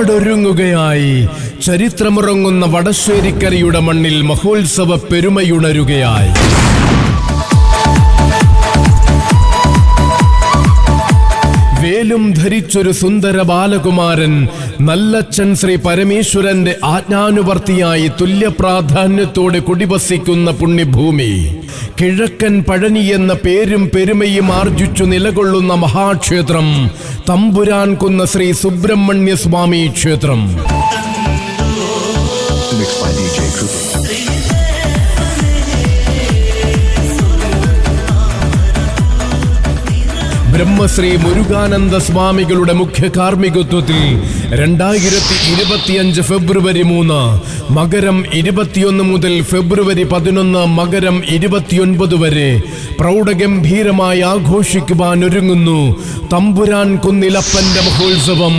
നാടൊരുങ്ങുകയായി. ചരിത്രമുറങ്ങുന്ന വടശ്ശേരിക്കരയുടെ മണ്ണിൽ മഹോത്സവ പെരുമയുണരുകയായി. വേലും ധരിച്ചൊരു സുന്ദര ബാലകുമാരൻ നല്ലച്ഛൻ ശ്രീ പരമേശ്വരന്റെ ആജ്ഞാനുവർത്തിയായി തുല്യ പ്രാധാന്യത്തോടെ കുടിവസിക്കുന്ന പുണ്യഭൂമി. കിഴക്കൻ പഴനി എന്ന പേരും പെരുമയും ആർജിച്ചു നിലകൊള്ളുന്ന മഹാക്ഷേത്രം തമ്പുരാൻ കുന്ന ശ്രീ സുബ്രഹ്മണ്യ സ്വാമി ക്ഷേത്രം. ബ്രഹ്മശ്രീ മുരുകാനന്ദ സ്വാമികളുടെ മുഖ്യ കാർമ്മികത്വത്തിൽ രണ്ടായിരത്തി ഇരുപത്തിയഞ്ച് ഫെബ്രുവരി മൂന്ന് മകരം ഇരുപത്തിയൊന്ന് മുതൽ ഫെബ്രുവരി പതിനൊന്ന് മകരം ഇരുപത്തിയൊൻപത് വരെ പ്രൗഢഗംഭീരമായി ആഘോഷിക്കുവാൻ ഒരുങ്ങുന്നു തമ്പുരാൻ കുന്നിലപ്പന്റെ മഹോത്സവം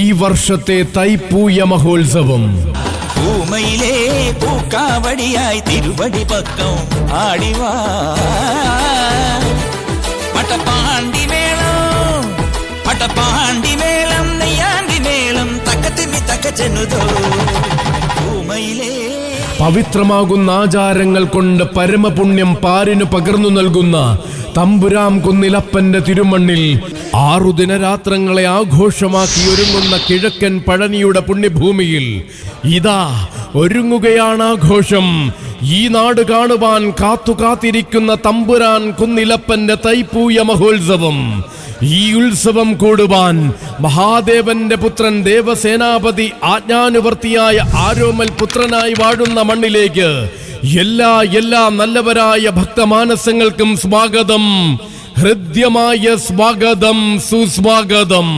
ഈ വർഷത്തെ തൈപ്പൂയ മഹോത്സവം. ഭൂമയിലെ പൂക്കാവടിയായി തിരുവടി പക്കം ആടിവാ. പട്ടപ്പാണ്ടി പട്ടപ്പാണ്ടി മേളം നെയ്യാണ്ടി മേളം തക്കത്തിമി തക്കച്ചെന്നുതോ ഭൂമയിലേ. പവിത്രമാകുന്ന ആചാരങ്ങൾ കൊണ്ട് പരമപുണ്യം പാരിനു പകർന്നു നൽകുന്ന തമ്പുരാം കുന്നിലപ്പന്റെ തിരുമണ്ണിൽ ആറു ദിനരാത്രങ്ങളെ ആഘോഷമാക്കി ഒരുങ്ങുന്ന കിഴക്കൻ പഴനിയുടെ പുണ്യഭൂമിയിൽ ഇതാ ഒരുങ്ങുകയാണ് ആഘോഷം. ഈ നാട് കാണുവാൻ കാത്തു കാത്തിരിക്കുന്ന തമ്പുരാൻ കുന്നിലപ്പന്റെ തൈപ്പൂയ മഹോത്സവം. ഈ ഉത്സവം കൂടുവാൻ മഹാദേവന്റെ പുത്രൻ ദേവസേനാപതി ആജ്ഞാനുവർത്തിയായ ആരോമൽ പുത്രനായി വാഴുന്ന മണ്ണിലേക്ക് എല്ലാ എല്ലാ നല്ലവരായ ഭക്തമാനസങ്ങൾക്കും സ്വാഗതം. ഹൃദ്യമായ സ്വാഗതം സുസ്വാഗതം.